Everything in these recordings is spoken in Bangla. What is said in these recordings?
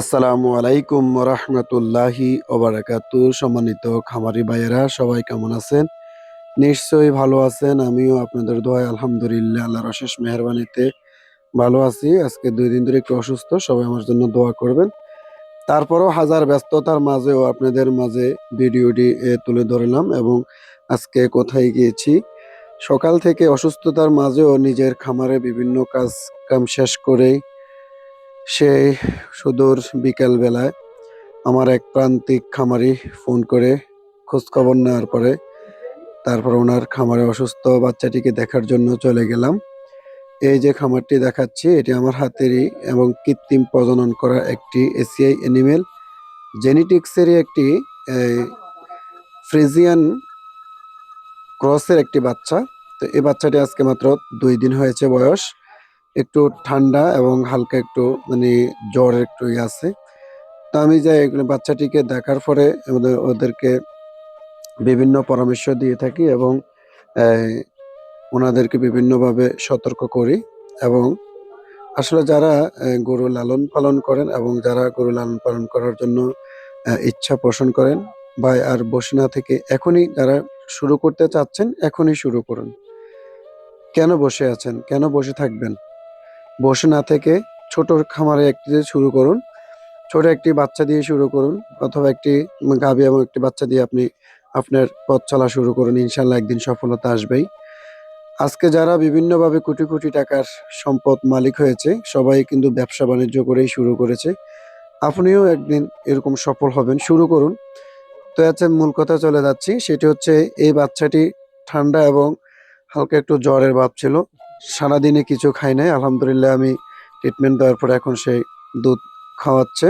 আসসালামু আলাইকুম রহমতুল্লাহি ওবারাকাতু। সম্মানিত খামারি ভাইয়েরা, সবাই কেমন আছেন? নিশ্চয়ই ভালো আছেন। আমিও আপনাদের দোয়ায় আলহামদুলিল্লাহ, আল্লাহর অশেষ মেহরবানিতে ভালো আছি। আজকে দুই দিন ধরে একটু অসুস্থ, সবাই আমার জন্য দোয়া করবেন। তারপরও হাজার ব্যস্ততার মাঝেও আপনাদের মাঝে ভিডিওটি তুলে ধরলাম এবং আজকে কোথায় গিয়েছি? সকাল থেকে অসুস্থতার মাঝেও নিজের খামারে বিভিন্ন কাজ কাম শেষ করেই সেই সুদূর বিকেল বেলায় আমার এক প্রান্তিক খামারি ফোন করে খোঁজখবর নেওয়ার পরে তারপর ওনার খামারে অসুস্থ বাচ্চাটিকে দেখার জন্য চলে গেলাম। এই যে খামারটি দেখাচ্ছি, এটি আমার হাতেরই এবং কৃত্রিম প্রজনন করা একটি এসিআই অ্যানিমেল জেনেটিক্সেরই একটি ফ্রিজিয়ান ক্রসের একটি বাচ্চা। তো এই বাচ্চাটি আজকে মাত্র দুই দিন হয়েছে বয়স। একটু ঠান্ডা এবং হালকা একটু মানে জ্বর একটু ইয়ে আছে। তো আমি যাই বাচ্চাটিকে দেখার পরে ওদের ওদেরকে বিভিন্ন পরামর্শ দিয়ে থাকি এবং ওনাদেরকে বিভিন্নভাবে সতর্ক করি এবং আসলে যারা গরু লালন পালন করেন এবং যারা গরু লালন পালন করার জন্য ইচ্ছা পোষণ করেন বা আর বসে না থেকে এখনই যারা শুরু করতে চাচ্ছেন, এখনই শুরু করুন। কেন বসে আছেন? কেন বসে থাকবেন? বসে না থেকে ছোট খামারে একটি শুরু করুন। ছোট একটি বাচ্চা দিয়ে শুরু করুন অথবা একটি গাভী এবং একটি বাচ্চা দিয়ে আপনি আপনার পথ চলা শুরু করুন। ইনশাল্লাহ একদিন সফলতা আসবেই। আজকে যারা বিভিন্নভাবে কোটি কোটি টাকার সম্পদ মালিক হয়েছে, সবাই কিন্তু ব্যবসা বাণিজ্য করেই শুরু করেছে। আপনিও একদিন এরকম সফল হবেন। শুরু করুন। তো আছে মূল কথা চলে যাচ্ছি, সেটি হচ্ছে এই বাচ্চাটি ঠান্ডা এবং হালকা একটু জ্বরের ভাব ছিল। সারাদিনে কিছু খাই নাই। আলহামদুলিল্লাহ আমি ট্রিটমেন্ট দেওয়ার পরে এখন সে দুধ খাওয়াচ্ছে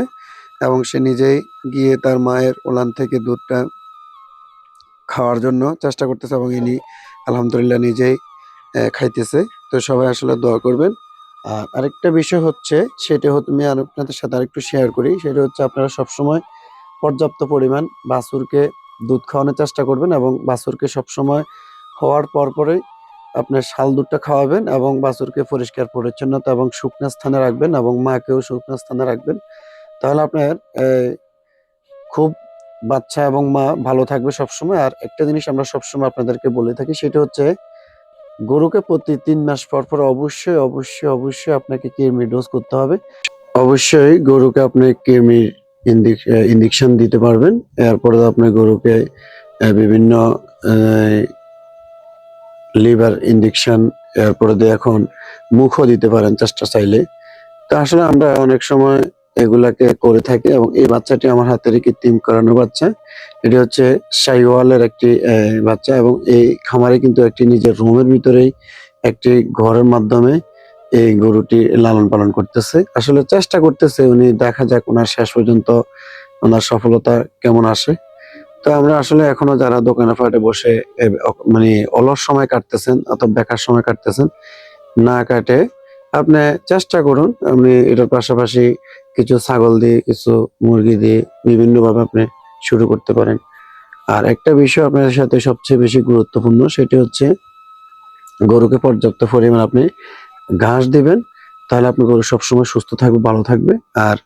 এবং সে নিজেই গিয়ে তার মায়ের ওলান থেকে দুধটা খাওয়ার জন্য চেষ্টা করতেছে এবং ইনি আলহামদুলিল্লাহ নিজেই খাইতেছে। তো সবাই আসলে দোয়া করবেন। আর আরেকটা বিষয় হচ্ছে, সেটা হচ্ছে আমি আপনাদের সাথে আরেকটু শেয়ার করি। সেটা হচ্ছে আপনারা সবসময় পর্যাপ্ত পরিমাণ বাছুরকে দুধ খাওয়ানোর চেষ্টা করবেন এবং বাছুরকে সবসময় হওয়ার পর পরেই আপনার শাল দুধটা খাওয়াবেন এবং বাছুরকে পরিষ্কার, পরিচ্ছন্নতা এবং শুকনো স্থানে রাখবেন এবং মাকেও শুকনো স্থানে রাখবেন। তাহলে আপনার খুব বাচ্চা এবং মা ভালো থাকবে সবসময়। আর একটা জিনিস আমরা সবসময় আপনাদেরকে বলে থাকি, সেটা হচ্ছে গরুকে প্রতি তিন মাস পর পর অবশ্যই অবশ্যই অবশ্যই আপনাকে কৃমি ডোজ করতে হবে। অবশ্যই গরুকে আপনি কৃমির ইঞ্জেকশন দিতে পারবেন। এরপরে আপনি গরুকে বিভিন্ন লিভার ইঞ্জেকশন এরপরে দিয়ে এখন মুখও দিতে পারেন চেষ্টা চাইলে। তো আসলে আমরা অনেক সময় এগুলাকে করে থাকি এবং এই বাচ্চাটি আমার হাতের কৃত্রিম করানো বাচ্চা। এটি হচ্ছে শাইওয়ালের একটি বাচ্চা এবং এই খামারে কিন্তু একটি নিজের রুমের ভিতরেই একটি ঘরের মাধ্যমে এই গরুটি লালন পালন করতেছে। আসলে চেষ্টা করতেছে, উনি দেখা যাক ওনার শেষ পর্যন্ত ওনার সফলতা কেমন আসে। তো আমরা আসলে এখনও যারা দোকানে ফাটে বসে মানে অলস সময় কাটতেছেন অথবা বেকার সময় কাটতেছেন, না কাটে, আপনি চেষ্টা করুন, আপনি এটার পাশাপাশি কিছু ছাগল দিয়ে, কিছু মুরগি দিয়ে বিভিন্ন ভাবে আপনি শুরু করতে পারেন। আর একটা বিষয় আপনার সাথে সবচেয়ে বেশি গুরুত্বপূর্ণ, সেটি হচ্ছে গরুকে পর্যাপ্ত পরিমাণ আপনি ঘাস দিবেন, তাহলে আপনি গরু সবসময় সুস্থ থাকবে, ভালো থাকবে, আর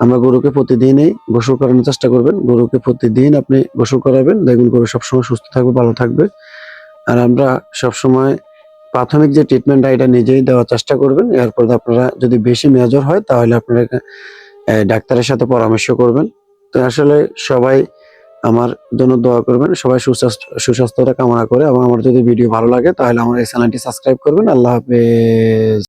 আমরা গরুকে প্রতিদিনই গোসল করানোর চেষ্টা করবেন। গরুকে প্রতিদিন আপনি গোসল করাবেন। দেখবেন গরু সবসময় সুস্থ থাকবে, ভালো থাকবে। আর আমরা সবসময় প্রাথমিক যে ট্রিটমেন্টটা এটা নিজেই দেওয়ার চেষ্টা করবেন। এরপর আপনারা যদি বেশি মেজর হয়, তাহলে আপনারা ডাক্তারের সাথে পরামর্শ করবেন। তো আসলে সবাই আমার জন্য দোয়া করবেন। সবাই সুস্বাস্থ্য সুস্বাস্থ্যতা কামনা করে। এবং আমার যদি ভিডিও ভালো লাগে, তাহলে আমার এই চ্যানেলটি সাবস্ক্রাইব করবেন। আল্লাহ হাফেজ।